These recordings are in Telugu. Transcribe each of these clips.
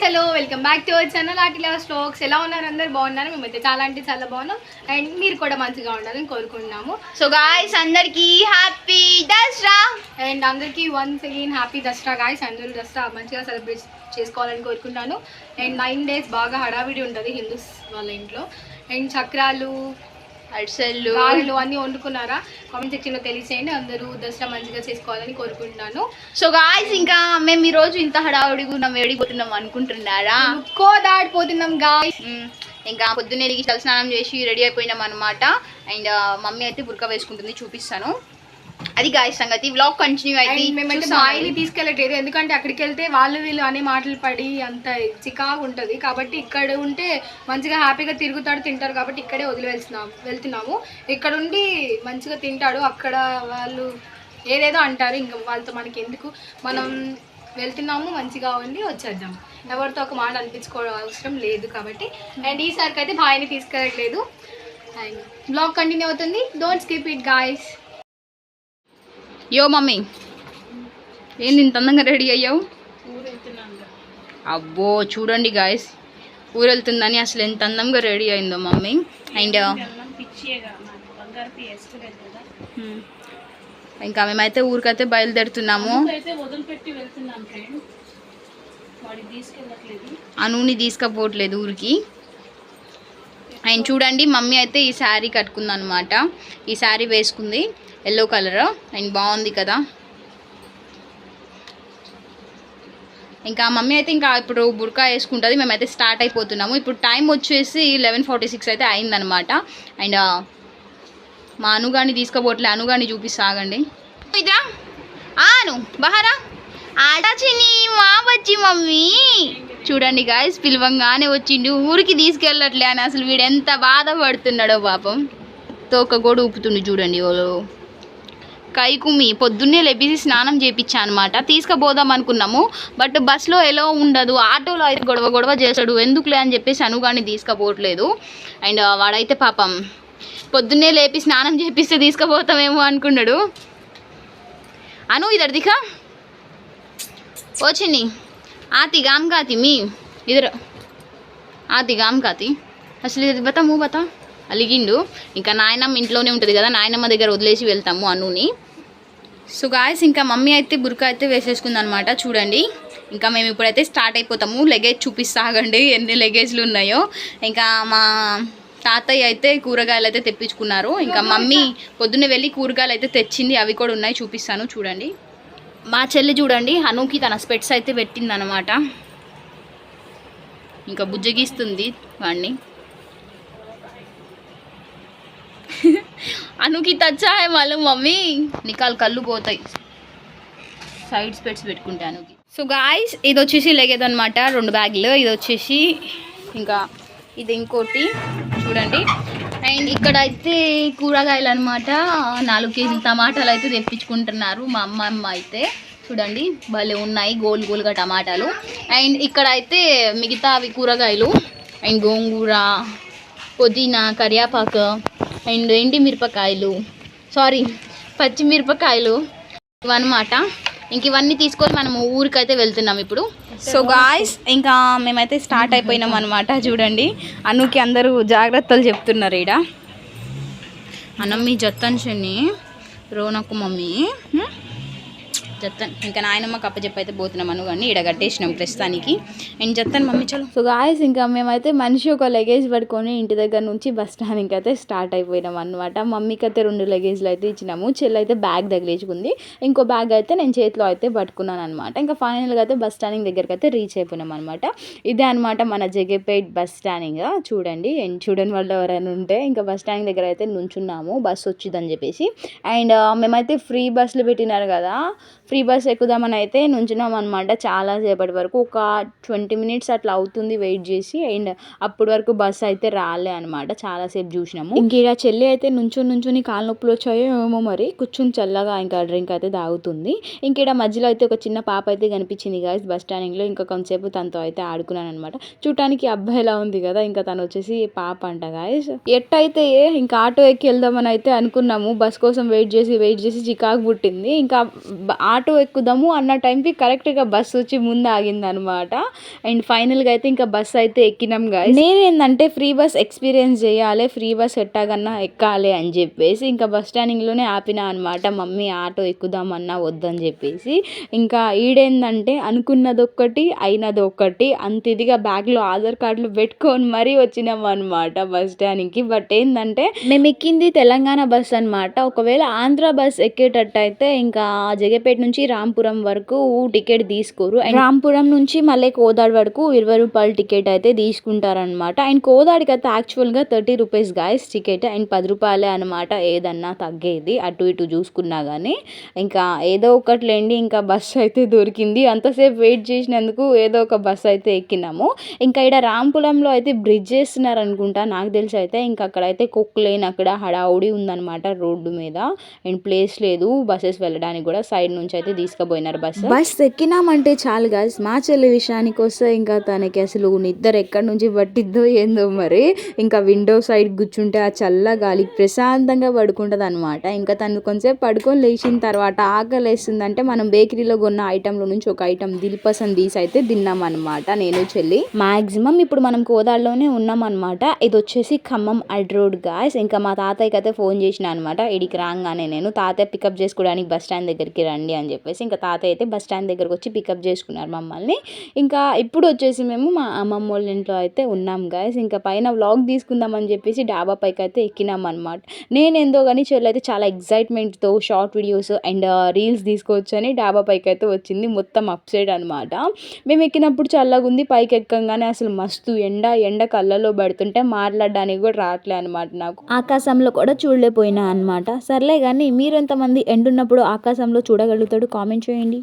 Guys hello welcome back to our channel ఆటిలా స్టోక్స్ ఎలా ఉన్నారు అందరు? బాగున్నారు? మేమైతే చాలా అంటే చాలా బాగున్నాం. అండ్ మీరు కూడా మంచిగా ఉండాలని కోరుకుంటున్నాము. సో గాయస్ అందరికి హ్యాపీ దసరా. అండ్ అందరికీ once again happy Dasara guys అందరూ దసరా మంచిగా సెలబ్రేట్ చేసుకోవాలని కోరుకుంటాను అండ్ నైన్ డేస్ బాగా హడావిడి ఉంటుంది హిందూస్ వాళ్ళ ఇంట్లో. అండ్ చక్రాలు అరిసెలు. గారెలు అన్నీ వండుకున్నారా? కామెంట్ సెక్షన్లో తెలియచేయండి. అందరూ దసరా మంచిగా చేసుకోవాలని కోరుకుంటున్నాను. సో గాయస్ ఇంకా మేము ఈ రోజు ఇంత హడావుడిగా ఉన్నాం వేడిపోతున్నాం అనుకుంటున్నారా? కో దాడిపోతున్నాం గాయస్. ఇంకా పొద్దున్నే తల స్నానం చేసి రెడీ అయిపోయినాం అనమాట అండ్ మమ్మీ అయితే బుర్కా వేసుకుంటుంది చూపిస్తాను. అది గాయస్ సంగతి. వ్లాగ్ కంటిన్యూ అయితే మేమైతే. బాయిని తీసుకెళ్ళట్లేదు ఎందుకంటే అక్కడికి వెళ్తే వాళ్ళు వీళ్ళు అనే మాటలు పడి అంత చికాగా ఉంటుంది. కాబట్టి ఇక్కడ ఉంటే మంచిగా హ్యాపీగా తిరుగుతాడు తింటారు కాబట్టి ఇక్కడే వదిలి వెళ్తున్నాం వెళ్తున్నాము. ఇక్కడ ఉండి మంచిగా తింటాడు. అక్కడ వాళ్ళు ఏదేదో అంటారు. ఇంకా వాళ్ళతో మనకి ఎందుకు మనం వెళ్తున్నాము మంచిగా ఉండి వచ్చేద్దాం. ఎవరితో ఒక మాట అనిపించుకోవడం అవసరం లేదు కాబట్టి. అండ్ ఈసారికి అయితే బాయిని తీసుకెళ్ళట్లేదు. అండ్ బ్లాగ్ కంటిన్యూ అవుతుంది. డోంట్ స్కిప్ ఇట్ గాయస్ యో మమ్మీ ఏంది ఇంత అందంగా రెడీ అయ్యావు? అబ్బో చూడండి గాయస్ ఊరు వెళ్తుందని అసలు ఎంత అందంగా రెడీ అయిందో మమ్మీ. అండ్ ఇంకా మేమైతే ఊరికైతే బయలుదేరుతున్నాము. అనుని తీసుకపోవట్లేదు ఊరికి. అండ్ చూడండి మమ్మీ అయితే ఈ శారీ కట్టుకుంది అనమాట ఈ శారీ వేసుకుంది ఎల్లో కలర్ అండ్ బాగుంది కదా. ఇంకా మమ్మీ అయితే ఇంకా ఇప్పుడు బుర్కా వేసుకుంటుంది మేమైతే స్టార్ట్ అయిపోతున్నాము. ఇప్పుడు టైం వచ్చేసి లెవెన్ ఫార్టీ సిక్స్ అయితే అయిందనమాట అండ్ మా అనుగాని తీసుకోబోట్లే అనుగాని చూపిస్తాగండి ఇదా? ఆను బహారా? ఆట మా వచ్చి మమ్మీ. చూడండి గాయస్ పిలవంగానే వచ్చిండు. ఊరికి తీసుకెళ్ళట్లే అని అసలు వీడు ఎంత బాధపడుతున్నాడో పాపం. తోక కూడా ఊపుతుండు చూడండి ఓ కైకుమి పొద్దున్నే లేపేసి స్నానం చేయించానమాట తీసుకుపోదాం అనుకున్నాము బట్ బస్సులో ఎలా ఉండదు. ఆటోలో అయితే గొడవ గొడవ చేస్తాడు. ఎందుకులే అని చెప్పేసి అనుగాని తీసుకుపోవట్లేదు. అండ్ వాడైతే పాపం పొద్దున్నే లేపి స్నానం చేపిస్తే తీసుకుపోతామేమో అనుకున్నాడు. అను ఇద్దరు ఓ వచ్చింది ఆతి గామ్ కాతి మీ ఇద్దరు ఆతి గామ్ కాతి అసలు ఇది బతా మూ బతా? అలిగిండు. ఇంకా నాయనమ్మ ఇంట్లోనే ఉంటుంది కదా నాయనమ్మ దగ్గర వదిలేసి వెళ్తాము అనుని. సో గాయస్ ఇంకా మమ్మీ అయితే బుర్కా అయితే వేసేసుకుంది అనమాట చూడండి. ఇంకా మేము ఇప్పుడైతే స్టార్ట్ అయిపోతాము. లగేజ్ చూపిస్తాగండి ఎన్ని లగేజ్లు ఉన్నాయో. ఇంకా మా తాతయ్య అయితే కూరగాయలు అయితే తెప్పించుకున్నారు. ఇంకా మమ్మీ పొద్దున్నే వెళ్ళి కూరగాయలు అయితే తెచ్చింది అవి కూడా ఉన్నాయి చూపిస్తాను చూడండి. మా చెల్లి చూడండి హనుకి తన స్పెట్స్ అయితే పెట్టింది అనమాట ఇంకా బుజ్జగిస్తుంది వాడిని అనుకి తచ్చాయి హే వాళ్ళు మమ్మీ? నికాల్ కళ్ళు పోతాయి. సైడ్ స్పెట్స్ పెట్టుకుంటే అనుకి సో గాయస్ ఇది వచ్చేసి లేగేదన్నమాట రెండు బ్యాగులు ఇది వచ్చేసి ఇంకా ఇది ఇంకోటి. చూడండి. అండ్ ఇక్కడ అయితే కూరగాయలు అనమాట నాలుగు కేజీలు టమాటాలు అయితే తెప్పించుకుంటున్నారు మా అమ్మమ్మ అయితే. చూడండి భలే ఉన్నాయి గోల్ గోల్గా టమాటాలు. అండ్ ఇక్కడ అయితే మిగతా అవి కూరగాయలు. అండ్ గోంగూర పుదీనా కరియాపాకు అండ్ ఎండి మిరపకాయలు. సారీ పచ్చిమిరపకాయలు ఇవన్నమాట. ఇంక ఇవన్నీ తీసుకొని మనం ఊరికైతే వెళ్తున్నాం ఇప్పుడు. సో గాయస్ ఇంకా మేమైతే స్టార్ట్ అయిపోయినాం అనమాట చూడండి అనుకి అందరూ జాగ్రత్తలు చెప్తున్నారు ఈడ. అన్న మీ జత్తన్ రోనకు మమ్మీ జత్తన్ ఇంకా నాయనమ్మకి అప్పచెప్పి అయితే పోతున్నాం అనుకోండి కానీ ఈడ కట్టేసినాం ప్రస్తుతానికి. అండ్ జత్తన్ మమ్మీ చలో సో గాయస్ ఇంకా మేమైతే మనిషి ఒక లగేజ్ పట్టుకొని ఇంటి దగ్గర నుంచి బస్ స్టాండ్కి అయితే స్టార్ట్ అయిపోయినాం అనమాట మమ్మీకి అయితే రెండు లగేజ్లు అయితే ఇచ్చినాము. చెల్లి అయితే బ్యాగ్ తగిలేచుకుంది ఇంకో బ్యాగ్ అయితే నేను చేతిలో అయితే పట్టుకున్నాను అనమాట ఇంకా ఫైనల్గా అయితే బస్ స్టాండింగ్ దగ్గరికి అయితే రీచ్ అయిపోయినాం అనమాట ఇదే అనమాట మన జగేపేట్ బస్ స్టాండింగ్ చూడండి. అండ్ చూడని వాళ్ళు ఎవరైనా ఉంటే ఇంకా బస్ స్టాండింగ్ దగ్గర అయితే నుంచున్నాము. బస్ వచ్చిందని చెప్పేసి. అండ్ మేమైతే ఫ్రీ బస్సులు పెట్టినారు కదా. ఫ్రీ బస్ ఎక్కుదామని అయితే నుంచున్నాం అనమాట చాలా సేపటి వరకు. ఒక ట్వంటీ మినిట్స్ అట్లా అవుతుంది వెయిట్ చేసి అండ్ అప్పటి వరకు బస్ అయితే రాలే అనమాట చాలాసేపు చూసినాము. ఇంక చెల్లి అయితే నుంచుని నుంచుని కాళ్ళ నొప్పులు వచ్చాయో ఏమో మరి కూర్చుని చల్లగా ఇంకా డ్రింక్ అయితే తాగుతుంది. ఇంకా ఈడ మధ్యలో అయితే ఒక చిన్న పాప అయితే కనిపించింది గాయస్ బస్ స్టాండింగ్లో ఇంకా కొంతసేపు తనతో అయితే ఆడుకున్నాను అనమాట చూడటానికి అబ్బాయిలా ఉంది కదా ఇంకా తను వచ్చేసి పాప అంట గాయస్ ఎట్టయితే ఇంకా ఆటో ఎక్కి వెళ్దామని అయితే అనుకున్నాము. బస్ కోసం వెయిట్ చేసి వెయిట్ చేసి చికాకు పుట్టింది. ఇంకా ఆటో ఎక్కుదాము అన్న టైంకి కరెక్ట్గా బస్సు వచ్చి ముందు ఆగిందనమాట అండ్ ఫైనల్గా అయితే ఇంకా బస్సు అయితే ఎక్కినాం గాయ నేనేందంటే ఫ్రీ బస్ ఎక్స్పీరియన్స్ చేయాలి ఫ్రీ బస్ ఎట్టాగన్నా ఎక్కాలి అని చెప్పేసి ఇంకా బస్ స్టాండింగ్లోనే ఆపిన అనమాట మమ్మీ ఆటో ఎక్కుదామన్నా వద్దని చెప్పేసి. ఇంకా ఈడేందంటే అనుకున్నది ఒక్కటి అయినది ఒక్కటి అంత ఇదిగా బ్యాగ్లో ఆధార్ కార్డులు పెట్టుకొని మరీ వచ్చినాం అనమాట బస్ స్టాండ్కి. బట్ ఏంటంటే మేము ఎక్కింది తెలంగాణ బస్ అన్నమాట ఒకవేళ ఆంధ్ర బస్ ఎక్కేటట్టు అయితే ఇంకా జగపేట నుంచి రాంపురం వరకు టికెట్ తీసుకోరు. అండ్ రాంపురం నుంచి మళ్ళీ కోదాడ్ వరకు ఇరవై రూపాయల టికెట్ అయితే తీసుకుంటారనమాట అండ్ కోదాడికి అయితే యాక్చువల్గా thirty rupees guys ticket and పది రూపాయలే అనమాట ఏదన్నా తగ్గేది అటు ఇటు చూసుకున్నా కానీ ఇంకా ఏదో ఒకటిలేండి ఇంకా బస్సు అయితే దొరికింది. అంతసేపు వెయిట్ చేసినందుకు ఏదో ఒక బస్సు అయితే ఎక్కినాము. ఇంకా ఇక్కడ రాంపురంలో అయితే బ్రిడ్జ్ చేస్తున్నారు అనుకుంటా నాకు తెలిసి అయితే ఇంకా అక్కడైతే కుక్ లేని అక్కడ హడావుడి ఉందన్నమాట రోడ్డు మీద. అండ్ ప్లేస్ లేదు బస్సెస్ వెళ్ళడానికి కూడా సైడ్ నుంచి అయితే తీసుకుపోయినారు బస్? బస్ ఎక్కినామంటే చాలు గాయస్ మా చెల్లి విషయానికి వస్తే ఇంకా తనకి అసలు నిద్ర ఎక్కడి నుంచి పట్టిద్దో ఏందో మరి. ఇంకా విండో సైడ్ కూర్చుంటే ఆ చల్ల గాలికి ప్రశాంతంగా పడుకుంటుంది అనమాట ఇంకా తను కొంచెంసేపు పడుకొని లేచిన తర్వాత ఆకలి వేస్తుందంటే మనం బేకరీలో కొన్న ఐటెంలో నుంచి ఒక ఐటెం దిల్పసంద్ తీసి అయితే తిన్నాం అనమాట నేను చెల్లి. మాక్సిమం ఇప్పుడు మనం కోదాడలోనే ఉన్నాం అనమాట ఇది వచ్చేసి ఖమ్మం అడ్ రోడ్ గాయస్ ఇంకా మా తాతయ్యకి అయితే ఫోన్ చేసిన అనమాట ఇడికి రాగానే నేను తాతయ్య పికప్ చేసుకోవడానికి బస్ స్టాండ్ దగ్గరికి రండి అని చెప్పేసి ఇంకా తాతయ్య అయితే బస్ స్టాండ్ దగ్గరకు వచ్చి పికప్ చేసుకున్నారు మమ్మల్ని. ఇంకా ఇప్పుడు వచ్చేసి మేము మా అమ్మమ్మ వాళ్ళ ఇంట్లో అయితే ఉన్నాం గాయస్ ఇంకా పైన వ్లాగ్ తీసుకుందామని చెప్పేసి డాబా పైకి అయితే ఎక్కినాం అనమాట నేను ఏందో కానీ చెల్లి అయితే చాలా ఎగ్జైట్మెంట్తో షార్ట్ వీడియోస్ అండ్ రీల్స్ తీసుకోవచ్చు అని డాబా పైకి అయితే వచ్చింది. మొత్తం అప్ సైడ్ అనమాట మేము ఎక్కినప్పుడు చల్లగా ఉంది పైకి ఎక్కగానే అసలు మస్తు ఎండ. ఎండ కళ్ళలో పడుతుంటే మాట్లాడడానికి కూడా రావట్లే అనమాట నాకు. ఆకాశంలో కూడా చూడలేకపోయినా అనమాట సర్లే కానీ మీరు ఎంతమంది ఎండున్నప్పుడు ఆకాశంలో పడతాడు కామెంట్ చేయండి.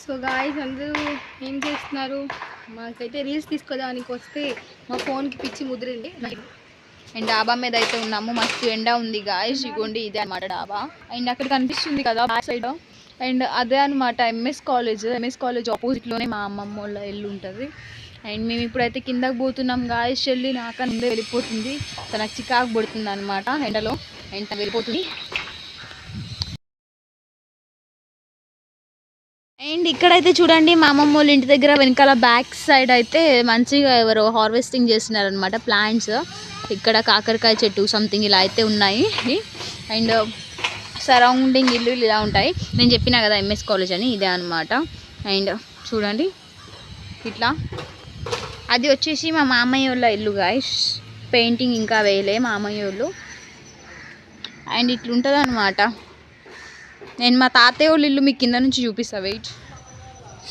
సో గాయస్ అందరూ ఏం చేస్తున్నారు? మాకైతే రీల్స్ తీసుకోవడానికి వస్తే మా ఫోన్కి పిచ్చి ముదిరింది. అండ్ డాబా మీద అయితే ఉన్నాము. మస్తు ఎండ ఉంది గాయస్ ఇగోండి ఇదే అనమాట డాబా. అండ్ అక్కడ కనిపిస్తుంది కదా బ్యాక్ సైడ్ అండ్ అదే అనమాట ఎంఎస్ కాలేజ్ ఎంఎస్ కాలేజ్ ఆపోజిట్లోనే మా అమ్మమ్మ వాళ్ళ ఇల్లు ఉంటుంది. అండ్ మేము ఇప్పుడైతే కిందకి పోతున్నాం గాయస్ చెల్లి నాక ముందే వెళ్ళిపోతుంది. తనకు చికాకు పడుతుంది అనమాట ఎండలో. అండ్ తను వెళ్ళిపోతుంది. అండ్ ఇక్కడైతే చూడండి మా అమ్మమ్మ వాళ్ళ ఇంటి దగ్గర వెనకాల బ్యాక్ సైడ్ అయితే మంచిగా ఎవరో హార్వెస్టింగ్ చేస్తున్నారనమాట ప్లాంట్స్. ఇక్కడ కాకరకాయ చెట్టు సంథింగ్ ఇలా అయితే ఉన్నాయి. అండ్ సరౌండింగ్ ఇల్లు ఇలా ఉంటాయి. నేను చెప్పినా కదా ఎంఎస్ కాలేజ్ అని ఇదే అనమాట అండ్ చూడండి ఇట్లా. అది వచ్చేసి మా మామయ్య వాళ్ళ ఇల్లు గాయస్ పెయింటింగ్ ఇంకా వేయలే మామయ్య వాళ్ళు. అండ్ ఇట్లుంటుంది అనమాట నేను మా తాతయ్య వాళ్ళ ఇల్లు మీకు కింద నుంచి చూపిస్తా వెయిట్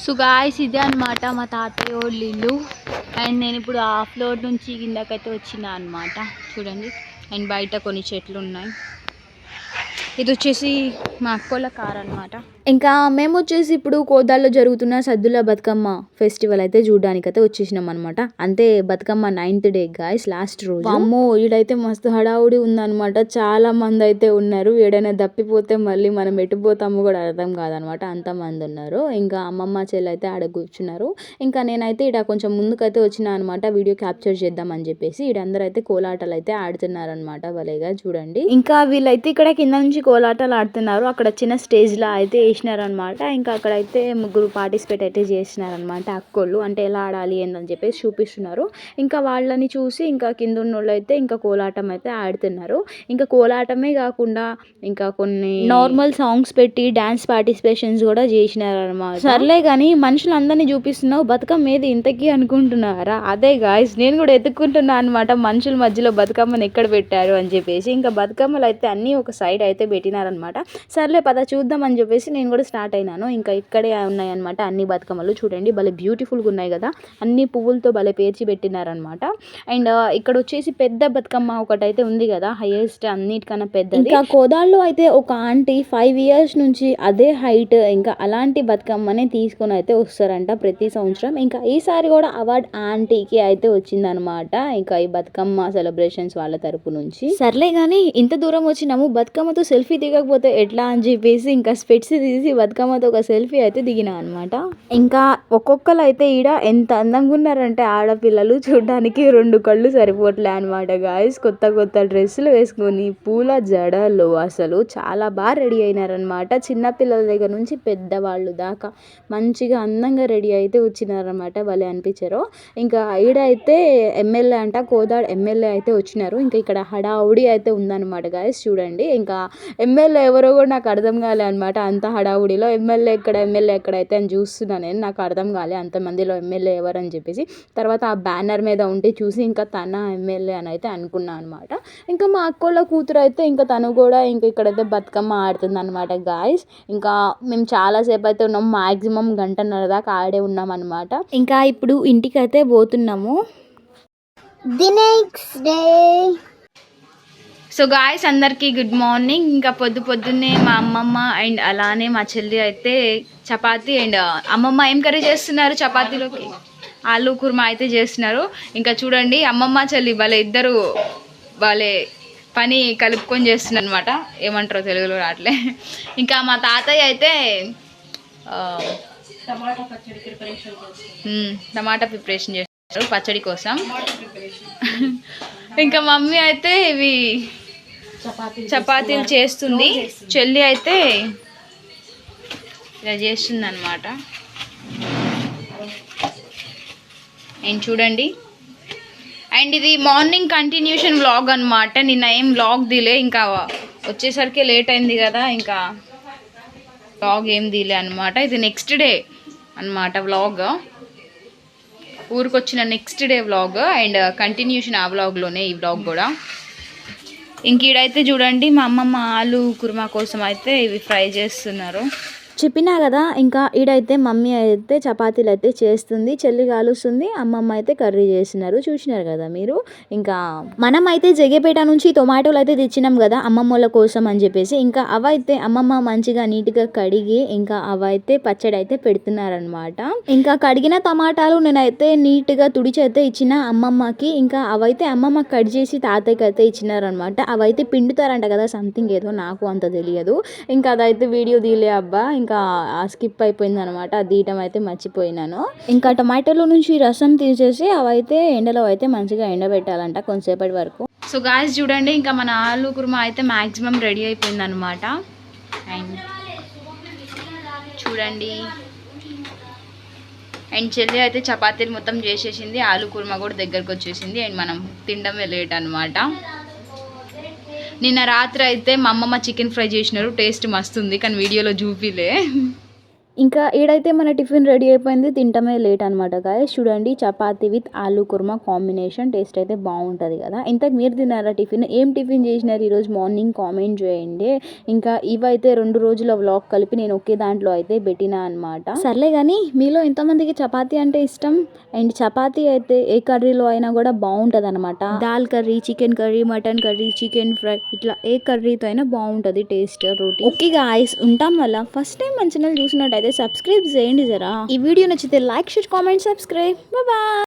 సో గాయస్ ఇదే అనమాట మా తాతయ్య వాళ్ళ ఇల్లు. అండ్ నేను ఇప్పుడు ఆ ఫ్లోర్ నుంచి కిందకైతే వచ్చిన అనమాట చూడండి. అండ్ బయట కొన్ని చెట్లు ఉన్నాయి. ఇది వచ్చేసి మా అక్కోళ్ళ కార్ అనమాట ఇంకా మేము వచ్చేసి ఇప్పుడు కోదాల్లో జరుగుతున్న సద్దుల బతుకమ్మ ఫెస్టివల్ అయితే చూడడానికి అయితే వచ్చేసినాం అనమాట అంతే Bathukamma ninth day guys last రోజు. అమ్మో ఈడైతే మస్తు హడావుడి ఉందన్నమాట. చాలా మంది అయితే ఉన్నారు. ఏడైనా దప్పిపోతే మళ్ళీ మనం ఎటుపోతామో కూడా అర్థం కాదనమాట అంత మంది ఉన్నారు. ఇంకా అమ్మమ్మ చెల్లి అయితే ఆడ కూర్చున్నారు. ఇంకా నేనైతే ఇక్కడ కొంచెం ముందుకైతే వచ్చిన అనమాట వీడియో క్యాప్చర్ చేద్దామని చెప్పేసి ఈడందరూ అయితే కోలాటలు అయితే ఆడుతున్నారు అనమాట భలేగా చూడండి. ఇంకా వీళ్ళైతే ఇక్కడ కింద నుంచి కోలాటాలు ఆడుతున్నారు. అక్కడ చిన్న స్టేజ్ లా అయితే వేసినారనమాట ఇంకా అక్కడైతే ముగ్గురు పార్టిసిపేట్ అయితే చేసినారనమాట అక్కోళ్ళు. అంటే ఎలా ఆడాలి ఏందని చెప్పేసి చూపిస్తున్నారు. ఇంకా వాళ్ళని చూసి ఇంకా కింద ఉన్న వాళ్ళు అయితే ఇంకా కోలాటం అయితే ఆడుతున్నారు. ఇంకా కోలాటమే కాకుండా ఇంకా కొన్ని నార్మల్ సాంగ్స్ పెట్టి డాన్స్ పార్టిసిపేషన్స్ కూడా చేసినారనమాట. సర్లే కానీ మనుషులందరినీ చూపిస్తున్నావు బతుకమ్మ ఏది ఇంతకీ అనుకుంటున్నారా? అదే గాయస్ నేను కూడా ఎత్తుక్కుంటున్నా అనమాట మనుషుల మధ్యలో బతుకమ్మని ఎక్కడ పెట్టారు అని చెప్పేసి. ఇంకా బతుకమ్మలు అయితే అన్నీ ఒక సైడ్ అయితే పెట్టినారనమాట. సర్లే పద చూద్దాం అని చెప్పేసి నేను కూడా స్టార్ట్ అయినాను. ఇంకా ఇక్కడే ఉన్నాయన్నమాట అన్ని బతుకమ్మలు. చూడండి భలే బ్యూటిఫుల్గా ఉన్నాయి కదా. అన్ని పువ్వులతో భలే పేర్చి పెట్టినారనమాట అండ్ ఇక్కడ వచ్చేసి పెద్ద బతుకమ్మ ఒకటైతే ఉంది కదా. హైయెస్ట్ అన్నిటికన్నా పెద్ద ఇంకా కోదాల్లో అయితే ఒక ఆంటీ ఫైవ్ ఇయర్స్ నుంచి అదే హైట్ ఇంకా అలాంటి బతుకమ్మనే తీసుకొని అయితే వస్తారంట ప్రతి సంవత్సరం. ఇంకా ఈసారి కూడా అవార్డ్ ఆంటీకి అయితే వచ్చిందనమాట ఇంకా ఈ బతుకమ్మ సెలబ్రేషన్స్ వాళ్ళ తరపు నుంచి. సర్లే కానీ ఇంత దూరం వచ్చినాము. బతుకమ్మతో సెల్ఫీ దిగకపోతే ఎట్లా అని చెప్పేసి ఇంకా స్పెట్స్ తీసి బతుకమ్మతో ఒక సెల్ఫీ అయితే దిగిన అనమాట ఇంకా ఒక్కొక్కరు అయితే ఈడ ఎంత అందంగా ఉన్నారంటే ఆడపిల్లలు చూడడానికి రెండు కళ్ళు సరిపోవట్లే అనమాట గాయస్ కొత్త కొత్త డ్రెస్సులు వేసుకొని పూల జడలు అసలు చాలా బాగా రెడీ అయినారనమాట చిన్నపిల్లల దగ్గర నుంచి పెద్దవాళ్ళు దాకా మంచిగా అందంగా రెడీ అయితే వచ్చినారనమాట భలే అనిపించారు. ఇంకా ఈడ అయితే ఎమ్మెల్యే అంట కోదాడ్ ఎమ్మెల్యే అయితే వచ్చినారు. ఇంకా ఇక్కడ హడావుడి అయితే ఉందన్నమాట గాయస్ చూడండి. ఇంకా ఎమ్మెల్యే ఎవరో కూడా నాకు అర్థం కాలే అనమాట అంత హడావుడిలో ఎమ్మెల్యే ఎక్కడ ఎమ్మెల్యే ఎక్కడైతే అని చూస్తున్నాను నేను నాకు అర్థం కాలే అంతమందిలో ఎమ్మెల్యే ఎవరు అని చెప్పేసి. తర్వాత ఆ బ్యానర్ మీద ఉండి చూసి ఇంకా తన ఎమ్మెల్యే అని అయితే అనుకున్నాను అనమాట ఇంకా మా అక్కోళ్ళ కూతురు అయితే ఇంకా తను కూడా ఇంకా ఇక్కడైతే బతుకమ్మ ఆడుతుంది అనమాట గాయస్ ఇంకా మేము చాలాసేపు అయితే ఉన్నాం మాక్సిమం గంటన్నర దాకా ఆడే ఉన్నాం అనమాట ఇంకా ఇప్పుడు ఇంటికి అయితే పోతున్నాము. The next day so guys అందరికీ గుడ్ మార్నింగ్ ఇంకా పొద్దు పొద్దున్నే మా అమ్మమ్మ అండ్ అలానే మా చెల్లి అయితే చపాతీ అండ్ అమ్మమ్మ ఏం కర్రీ చేస్తున్నారు చపాతీలోకి? ఆలు కుర్మా అయితే చేస్తున్నారు. ఇంకా చూడండి అమ్మమ్మ చెల్లి వాళ్ళ ఇద్దరు వాళ్ళే పని కలుపుకొని చేస్తున్నారు అనమాట ఏమంటారో తెలుగులో రావట్లే ఇంకా మా తాతయ్య అయితే టమాటా ప్రిపరేషన్ చేస్తారు పచ్చడి కోసం. ఇంకా మమ్మీ అయితే ఇవి చపాతీలు చేస్తుంది. చెల్లి అయితే ఇలా చేస్తుంది అనమాట అండ్ చూడండి. అండ్ ఇది మార్నింగ్ కంటిన్యూషన్ వ్లాగ్ అనమాట నిన్న ఏం వ్లాగ్ దిలే ఇంకా వచ్చేసరికి లేట్ అయింది కదా ఇంకా వ్లాగ్ ఏం దిలే అనమాట ఇది నెక్స్ట్ డే అనమాట vlog ఊరికొచ్చిన next day vlog and continuation ఆ వ్లాగ్లోనే ఈ వ్లాగ్ కూడా. ఇంక ఈడైతే చూడండి మా అమ్మమ్మ ఆలు కుర్మా కోసం అయితే ఇవి ఫ్రై చేస్తున్నారు. చెప్పినా కదా ఇంకా ఈడైతే మమ్మీ అయితే చపాతీలు అయితే చేస్తుంది చెల్లి కాలుస్తుంది అమ్మమ్మ అయితే కర్రీ చేసినారు చూసినారు కదా మీరు? ఇంకా మనం అయితే జగేపేట నుంచి టొమాటోలు అయితే తెచ్చినాం కదా అమ్మమ్మల కోసం అని చెప్పేసి. ఇంకా అవైతే అమ్మమ్మ మంచిగా నీట్గా కడిగి ఇంకా అవైతే పచ్చడి అయితే పెడుతున్నారనమాట ఇంకా కడిగిన టమాటాలు నేనైతే నీట్గా తుడిచి అయితే ఇచ్చిన అమ్మమ్మకి ఇంకా అవైతే అమ్మమ్మ కట్ చేసి తాతయ్యకి అయితే ఇచ్చినారనమాట అవైతే పిండుతారంట కదా సంథింగ్ ఏదో నాకు అంత తెలియదు. ఇంకా అదైతే వీడియో తీలే అబ్బా. ఇంకా ఇంకా స్కిప్ అయిపోయింది అనమాట అది తీయటం అయితే మర్చిపోయినాను. ఇంకా టమాటోలో నుంచి రసం తీసేసి అవైతే ఎండలో అయితే మంచిగా ఎండబెట్టాలంట కొంతసేపటి వరకు. సో గాయస్ చూడండి ఇంకా మన ఆలు కుర్మా అయితే మ్యాక్సిమం రెడీ అయిపోయింది అనమాట అండ్ చూడండి. అండ్ చెల్లి అయితే చపాతీలు మొత్తం చేసేసింది ఆలు కుర్మా కూడా దగ్గరకు వచ్చేసింది అండ్ మనం తినడం వెళ్ళేట అనమాట నిన్న రాత్రి అయితే మా అమ్మమ్మ చికెన్ ఫ్రై చేసినారు టేస్ట్ మస్తుంది కానీ వీడియోలో చూపిలే. ఇంకా ఈడైతే మన టిఫిన్ రెడీ అయిపోయింది తింటమే లేట్ అనమాట గాయస్ చూడండి chapati with aloo kurma combination taste అయితే బాగుంటుంది కదా. ఇంతకు మీరు తిన్నారా టిఫిన్? ఏం టిఫిన్ చేసినారు ఈరోజు మార్నింగ్ కామెంట్ చేయండి. ఇంకా ఇవైతే రెండు రోజుల వ్లాగ్ కలిపి నేను ఒకే దాంట్లో అయితే పెట్టినా అనమాట సర్లే కానీ మీలో ఎంతమందికి చపాతి అంటే ఇష్టం? అండ్ చపాతీ అయితే ఏ కర్రీలో అయినా కూడా బాగుంటుంది అనమాట dal curry chicken curry mutton curry chicken fry ఇట్లా ఏ కర్రీతో అయినా బాగుంటుంది టేస్ట్ రోటీ. ఓకే గాయస్ ఉంటాం వల్ల ఫస్ట్ టైం మన ఛానల్ చూసినట్టయితే సబ్స్క్రైబ్ చేయండి జరా. ఈ వీడియో నచ్చితే like share comment subscribe. Bye